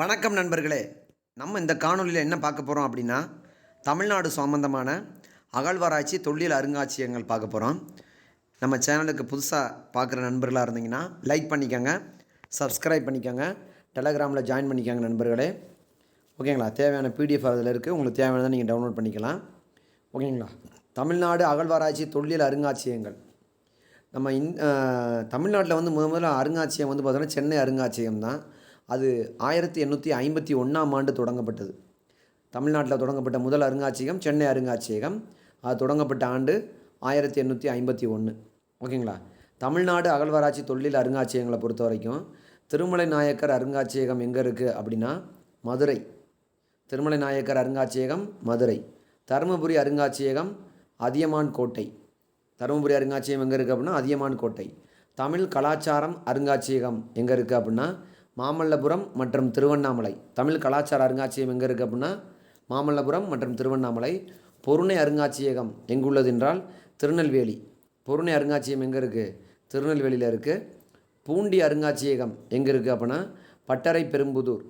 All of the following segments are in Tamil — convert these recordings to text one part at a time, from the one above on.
வணக்கம் நண்பர்களே. நம்ம இந்த காணொலியில் என்ன பார்க்க போகிறோம் அப்படின்னா தமிழ்நாடு சம்பந்தமான அகழ்வாராய்ச்சி தொல்லியல் அருங்காட்சியகங்கள் பார்க்க போகிறோம் நம்ம சேனலுக்கு புதுசாக பார்க்குற நண்பர்களாக இருந்தீங்கன்னா லைக் பண்ணிக்கோங்க சப்ஸ்கிரைப் பண்ணிக்கோங்க டெலகிராமில் ஜாயின் பண்ணிக்கோங்க நண்பர்களே. ஓகேங்களா? தேவையான பிடிஎஃப் அதில் இருக்குது உங்களுக்கு தேவையானதை நீங்கள் டவுன்லோட் பண்ணிக்கலாம். ஓகேங்களா? தமிழ்நாடு அகழ்வாராய்ச்சி தொல்லியல் அருங்காட்சியகங்கள். நம்ம இந் தமிழ்நாட்டில் வந்து முத முதல்ல அருங்காட்சியகம் வந்து பார்த்தோன்னா சென்னை அருங்காட்சியகம் தான். அது ஆயிரத்தி எண்ணூற்றி ஐம்பத்தி ஒன்றாம் ஆண்டு தொடங்கப்பட்டது. தமிழ்நாட்டில் தொடங்கப்பட்ட முதல் அருங்காட்சியகம் சென்னை அருங்காட்சியகம். அது தொடங்கப்பட்ட ஆண்டு ஆயிரத்தி எண்ணூற்றி ஐம்பத்தி ஒன்று ஓகேங்களா? தமிழ்நாடு அகழ்வாராய்ச்சி தொழில் அருங்காட்சியகங்களை பொறுத்த வரைக்கும் திருமலை நாயக்கர் அருங்காட்சியகம் எங்கே இருக்குது அப்படின்னா மதுரை. திருமலை நாயக்கர் அருங்காட்சியகம் மதுரை. தருமபுரி அருங்காட்சியகம் அதியமான் கோட்டை. தருமபுரி அருங்காட்சியகம் எங்கே இருக்குது அப்படின்னா அதியமான் கோட்டை. தமிழ் கலாச்சாரம் அருங்காட்சியகம் எங்கே இருக்குது அப்படின்னா மாமல்லபுரம் மற்றும் திருவண்ணாமலை. தமிழ் கலாச்சார அருங்காட்சியகம் எங்கே இருக்குது அப்படின்னா மாமல்லபுரம் மற்றும் திருவண்ணாமலை. பொருணை அருங்காட்சியகம் எங்குள்ளது என்றால் திருநெல்வேலி. பொருணை அருங்காட்சியகம் எங்கே இருக்குது திருநெல்வேலியில் இருக்குது பூண்டி அருங்காட்சியகம் எங்கே இருக்குது அப்படின்னா பட்டறை பெரும்புதூர்.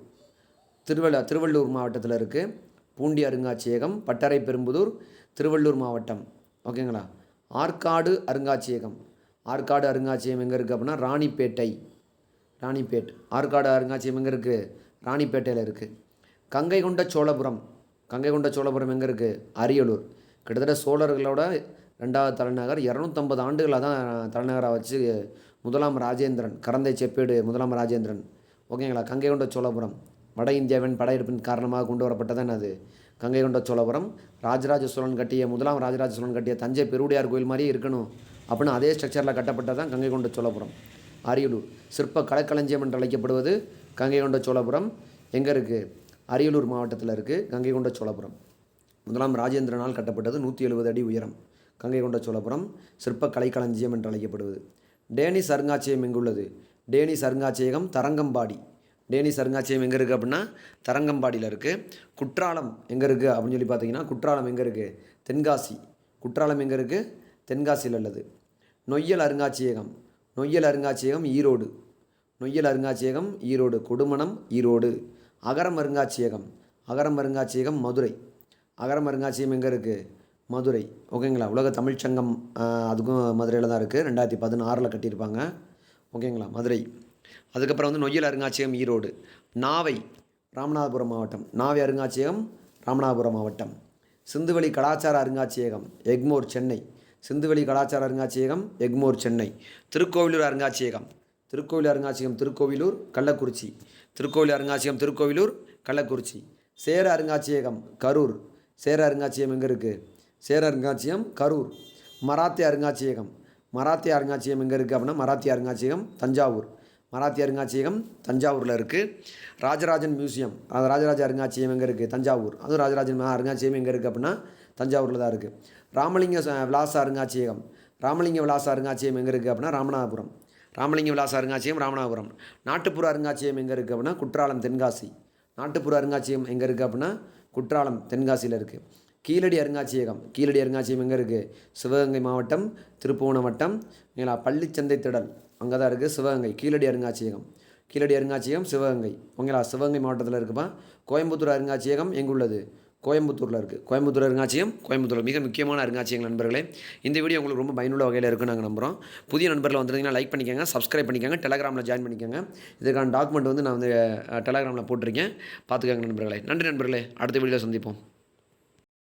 திருவள்ள திருவள்ளூர் மாவட்டத்தில் இருக்குது பூண்டி அருங்காட்சியகம் பட்டறை பெரும்புதூர் திருவள்ளூர் மாவட்டம். ஓகேங்களா? ஆற்காடு அருங்காட்சியகம். ஆற்காடு அருங்காட்சியகம் எங்கே இருக்குது அப்படின்னா ராணிப்பேட்டை. ராணிப்பேட் ஆற்காடு அருங்காட்சியகம் எங்கே இருக்குது ராணிப்பேட்டையில் இருக்குது கங்கை கொண்ட சோழபுரம் கங்கை கொண்ட சோழபுரம் எங்கே இருக்குது அரியலூர். கிட்டத்தட்ட சோழர்களோட ரெண்டாவது தலைநகர் இரநூத்தம்பது ஆண்டுகளாக தான் தலைநகராக வச்சு முதலாம் ராஜேந்திரன் கரந்தை செப்பேடு முதலாம் ராஜேந்திரன். ஓகேங்களா? கங்கை கொண்ட சோழபுரம் வட இந்தியாவின் படையெடுப்பின் காரணமாக கொண்டு வரப்பட்டதான் அது. கங்கை கொண்ட சோழபுரம் ராஜராஜ சோழன் கட்டிய முதலாம் ராஜராஜ சோழன் கட்டிய தஞ்சை பெருவுடையார் கோயில் மாதிரியே இருக்கணும். அப்படின்னு அதே ஸ்ட்ரக்சரில் கட்டப்பட்டது தான் கங்கை கொண்ட சோழபுரம். அரியலூர். சிற்ப கலைக்களஞ்சியம் என்று அழைக்கப்படுவது கங்கை கொண்ட சோழபுரம். எங்கே இருக்குது அரியலூர் மாவட்டத்தில் இருக்குது கங்கை கொண்ட சோழபுரம். முதலாம் ராஜேந்திரனால் கட்டப்பட்டது நூற்றி எழுபது அடி உயரம். கங்கை கொண்ட சோழபுரம் சிற்ப கலைக்களஞ்சியம் என்று அழைக்கப்படுவது. டேனிஸ் அருங்காட்சியகம் எங்குள்ளது டேனிஸ் அருங்காட்சியகம் தரங்கம்பாடி. டேனிஸ் அருங்காட்சியகம் எங்கே இருக்குது அப்படின்னா தரங்கம்பாடியில் இருக்குது குற்றாலம் எங்கே இருக்குது அப்படின்னு சொல்லி பார்த்தீங்கன்னா குற்றாலம் எங்கே இருக்குது தென்காசி. குற்றாலம் எங்கே இருக்குது தென்காசியில் உள்ளது. நொய்யல் அருங்காட்சியகம். நொய்யல் அருங்காட்சியகம் ஈரோடு. நொய்யல் அருங்காட்சியகம் ஈரோடு. கொடுமணம் ஈரோடு. அகரம் அருங்காட்சியகம். அகரம் அருங்காட்சியகம் மதுரை. அகரம் அருங்காட்சியகம் எங்கே இருக்குது மதுரை. ஓகேங்களா? உலக தமிழ்ச்சங்கம் அதுக்கும் மதுரையில் தான் இருக்குது ரெண்டாயிரத்தி பதினாறில் கட்டியிருப்பாங்க. ஓகேங்களா? மதுரை. அதுக்கப்புறம் வந்து நொய்யல் அருங்காட்சியகம் ஈரோடு. நாவை ராமநாதபுரம் மாவட்டம். நாவை அருங்காட்சியகம் ராமநாதபுரம் மாவட்டம். சிந்துவெளி கலாச்சார அருங்காட்சியகம் எக்மோர் சென்னை. சிந்துவெளி கலாச்சார அருங்காட்சியகம் எக்மோர் சென்னை. திருக்கோவிலூர் அருங்காட்சியகம். திருக்கோவில் அருங்காட்சியகம் திருக்கோவிலூர் கள்ளக்குறிச்சி. திருக்கோவில் அருங்காட்சியகம் திருக்கோவிலூர் கள்ளக்குறிச்சி. சேர அருங்காட்சியகம் கரூர். சேர அருங்காட்சியகம் எங்கே இருக்குது சேர அருங்காட்சியகம் கரூர். மராத்திய அருங்காட்சியகம். மராத்திய அருங்காட்சியகம் எங்கே இருக்குது அப்படின்னா மராத்திய அருங்காட்சியகம் தஞ்சாவூர். மராத்திய அருங்காட்சியகம் தஞ்சாவூரில் இருக்குது ராஜராஜன் மியூசியம். அது ராஜராஜ அருங்காட்சியகம் எங்கே இருக்குது தஞ்சாவூர். அதுவும் ராஜராஜன் அருங்காட்சியகம் எங்கே இருக்குது அப்படின்னா தஞ்சாவூரில் தான் இருக்குது ராமலிங்க விலாச அருங்காட்சியகம். ராமலிங்க விலாச அருங்காட்சியகம் எங்கே இருக்குது அப்படின்னா ராமநாதபுரம். ராமலிங்க விலாச அருங்காட்சியகம் ராமநாதபுரம். நாட்டுப்புற அருங்காட்சியகம் எங்கே இருக்குது அப்படின்னா குற்றாலம் தென்காசி. நாட்டுப்புற அருங்காட்சியகம் எங்கே இருக்குது அப்படின்னா குற்றாலம் தென்காசியில் இருக்குது கீழடி அருங்காட்சியகம். கீழடி அருங்காட்சியகம் எங்கே இருக்குது சிவகங்கை மாவட்டம் திருப்புவனம் வட்டம் பள்ளிச்சந்தை திடல். அங்கே தான் இருக்குது சிவகங்கை. கீழடி அருங்காட்சியகம். கீழடி அருங்காட்சியகம் சிவகங்கை. ஓகேங்களா? சிவகங்கை மாவட்டத்தில் இருக்குப்பா கோயம்புத்தூர் அருங்காட்சியகம் எங்குள்ளது? கோயம்புத்தூரில் இருக்குது கோயம்புத்தூர் அருங்காட்சியகம் கோயம்புத்தூர் மிக முக்கியமான அருங்காட்சியங்கள் நண்பர்களே இந்த வீடியோ உங்களுக்கு ரொம்ப பயனுள்ள வகையில் இருக்குன்னு நாங்கள் நம்புகிறோம் புதிய நண்பர்கள் வந்துருந்தீங்கன்னா லைக் பண்ணிக்கோங்க சப்ஸ்கிரைப் பண்ணிக்கோங்க டெலகிராமில் ஜாயின் பண்ணிக்கோங்க. இதுக்கான டாக்குமெண்ட் வந்து நான் வந்து டெலகிராமில் போட்டிருக்கேன். பார்த்துக்கோங்க நண்பர்களே. நன்றி நண்பர்களே. அடுத்த வீடியோவில் சந்திப்போம்.